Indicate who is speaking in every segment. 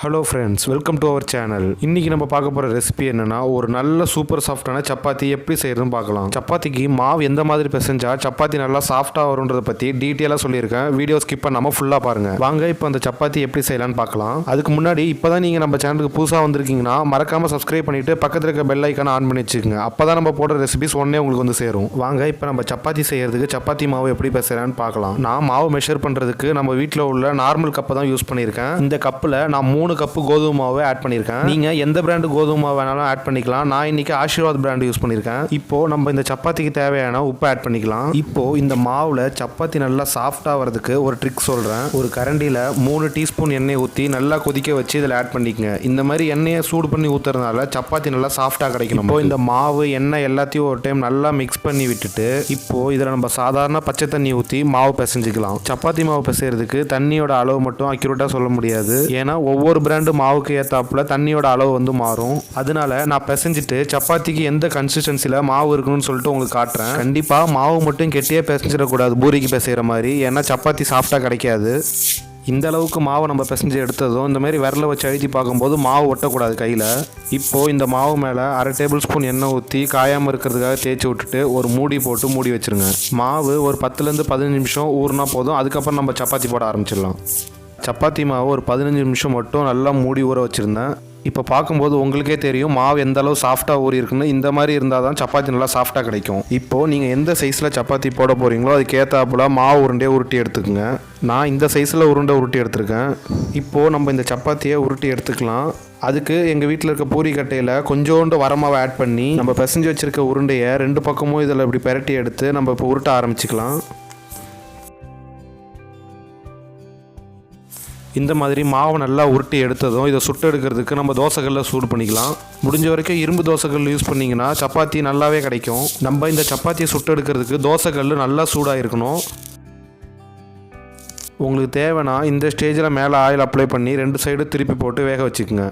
Speaker 1: Hello friends welcome to our channel இன்றைக்கி நம்ம பார்க்க போகிற ரெசிபி என்னென்னா ஒரு நல்ல சூப்பர் சாஃப்டான சப்பாத்தி எப்படி செய்யறதுன்னு பார்க்கலாம். சப்பாத்திக்கு மாவு எந்த மாதிரி பிசைஞ்சா சப்பாத்தி நல்லா சாஃப்டாக வரும்ன்றதை பற்றி டீட்டெயிலாக சொல்லியிருக்கேன். வீடியோ ஸ்கிப் பண்ணாமல் ஃபுல்லாக பாருங்கள் வாங்க இப்போ அந்த சப்பாத்தி எப்படி செய்யலாம்னு பார்க்கலாம். அதுக்கு முன்னாடி இப்போ தான் நீங்கள் நம்ம சேனலுக்கு புதுசாக வந்திருக்கீங்கன்னா மறக்காமல் சப்ஸ்கிரைப் பண்ணிட்டு பக்கத்தில் இருக்க பெல் ஐக்கான ஆன் பண்ணி வச்சுக்கோங்க. அப்போ தான் நம்ம போடுற ரெசிபிஸ் உடனே உங்களுக்கு வந்து சேரும். வாங்க இப்போ நம்ம சப்பாத்தி செய்யறதுக்கு சப்பாத்தி மாவு எப்படி பிசைறான்னு பார்க்கலாம். நான் மாவு மெஷர் பண்ணுறதுக்கு நம்ம வீட்டில் உள்ள நார்மல் கப்பை தான் யூஸ் பண்ணியிருக்கேன். இந்த கப்பில் நான் மூணு கப்பு கோதுமை மாவு ஆட் பண்ணியிருக்கேன். நீங்கள் எந்த பிராண்டு கோதுமை மாவு வேணாலும் ஆட் பண்ணிக்கலாம். நான் இன்னைக்கு ஆசீர்வாத் பிராண்ட் யூஸ் பண்ணியிருக்கேன். இப்போ நம்ம இந்த சப்பாத்திக்கு தேவையான உப்பு ஆட் பண்ணிக்கலாம். இப்போ இந்த மாவில் சப்பாத்தி நல்லா சாஃப்டாக வரதுக்கு ஒரு ட்ரிக் சொல்கிறேன் ஒரு கரண்டியில் மூணு டீஸ்பூன் எண்ணெய் ஊற்றி நல்லா கொதிக்க வச்சு இதில் ஆட் பண்ணிக்கங்க. இந்த மாதிரி எண்ணெயை சூடு பண்ணி ஊற்றுறதுனால சப்பாத்தி நல்லா சாஃப்டாக கிடைக்கும் இப்போ இந்த மாவு எண்ணெய் எல்லாத்தையும் ஒரு டைம் நல்லா மிக்ஸ் பண்ணி விட்டுட்டு இப்போ இதில் நம்ம சாதாரண பச்சை தண்ணி ஊற்றி மாவு பிசைஞ்சிக்கலாம். சப்பாத்தி மாவு பிசைறதுக்கு தண்ணியோட அளவு மட்டும் அக்யூரேட்டாக சொல்ல முடியாது. ஏன்னா ஒவ்வொரு பிராண்டு மாவுக்கு ஏற்றாப்புல தண்ணியோட அளவு வந்து மாறும். அதனால நான் பிசைஞ்சிட்டு சப்பாத்திக்கு எந்த கன்சிஸ்டன்சியில் மாவு இருக்கணும்னு சொல்லிட்டு உங்களுக்கு காட்டுறேன். கண்டிப்பாக மாவு மட்டும் கெட்டியே பிசைஞ்சிடக்கூடாது பூரிக்கு பிசைகிற மாதிரி. ஏன்னா சப்பாத்தி சாஃப்டாக கிடைக்காது. இந்த அளவுக்கு மாவை நம்ம பிசைஞ்சு எடுத்ததும் இந்த மாதிரி விரல வச்சு அழுத்தி பார்க்கும்போது மாவு ஒட்டக்கூடாது கையில். இப்போது இந்த மாவு மேலே அரை டேபிள் ஸ்பூன் எண்ணெய் ஊற்றி காயாமல் இருக்கிறதுக்காக தேய்ச்சி விட்டுட்டு ஒரு மூடி போட்டு மூடி வச்சிருங்க. மாவு ஒரு பத்துலேருந்து பதினஞ்சு நிமிஷம் ஊறுனா போதும். அதுக்கப்புறம் நம்ம சப்பாத்தி போட ஆரம்பிச்சிடலாம். சப்பாத்தி மாவு ஒரு பதினஞ்சு நிமிஷம் மட்டும் நல்லா மூடி ஊற வச்சுருந்தேன். இப்போ பார்க்கும்போது உங்களுக்கே தெரியும் மாவு எந்த அளவு சாஃப்டாக ஊறி இருக்குன்னு. இந்த மாதிரி இருந்தால் தான் சப்பாத்தி நல்லா சாஃப்டாக கிடைக்கும். இப்போது நீங்கள் எந்த சைஸில் சப்பாத்தி போட போகிறீங்களோ அதுக்கேற்றாப்புல மாவு உருண்டையை உருட்டி எடுத்துக்கோங்க. நான் இந்த சைஸில் உருண்டை உருட்டி எடுத்திருக்கேன். இப்போது நம்ம இந்த சப்பாத்தியை உருட்டி எடுத்துக்கலாம். அதுக்கு எங்கள் வீட்டில் இருக்க பூரி கட்டையில் கொஞ்சோண்டு வரமாவை ஆட் பண்ணி நம்ம பிசைஞ்சு வச்சுருக்க உருண்டையை ரெண்டு பக்கமும் இதில் இப்படி பெரட்டி எடுத்து நம்ம இப்போ உருட்ட ஆரம்பிச்சிக்கலாம். இந்த மாதிரி மாவை நல்லா உருட்டி எடுத்ததும் இதை சுட்டு எடுக்கிறதுக்கு நம்ம தோசைகளில் சூடு பண்ணிக்கலாம். முடிஞ்ச வரைக்கும் இரும்பு தோசைகள் யூஸ் பண்ணிங்கன்னா சப்பாத்தி நல்லாவே கிடைக்கும். நம்ம இந்த சப்பாத்தியை சுட்டு எடுக்கிறதுக்கு தோசைக்கல் நல்லா சூடாக இருக்கணும் உங்களுக்கு தேவைன்னா இந்த ஸ்டேஜில் மேலே ஆயில் அப்ளை பண்ணி ரெண்டு சைடு திருப்பி போட்டு வேக வச்சுக்கோங்க.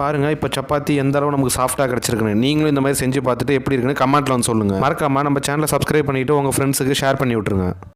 Speaker 1: பாருங்கள் இப்போ சப்பாத்தி எந்த அளவு நமக்கு சாஃப்டாக கிடச்சிருக்குன்னு. நீங்களும் இந்த மாதிரி செஞ்சு பார்த்துட்டு எப்படி இருக்குன்னு கமெண்ட்டில் வந்து சொல்லுங்கள் மறக்காமல் நம்ம சேனலை சப்ஸ்கிரைப் பண்ணிவிட்டு உங்கள் ஃப்ரெண்ட்ஸுக்கு ஷேர் பண்ணி விட்ருங்க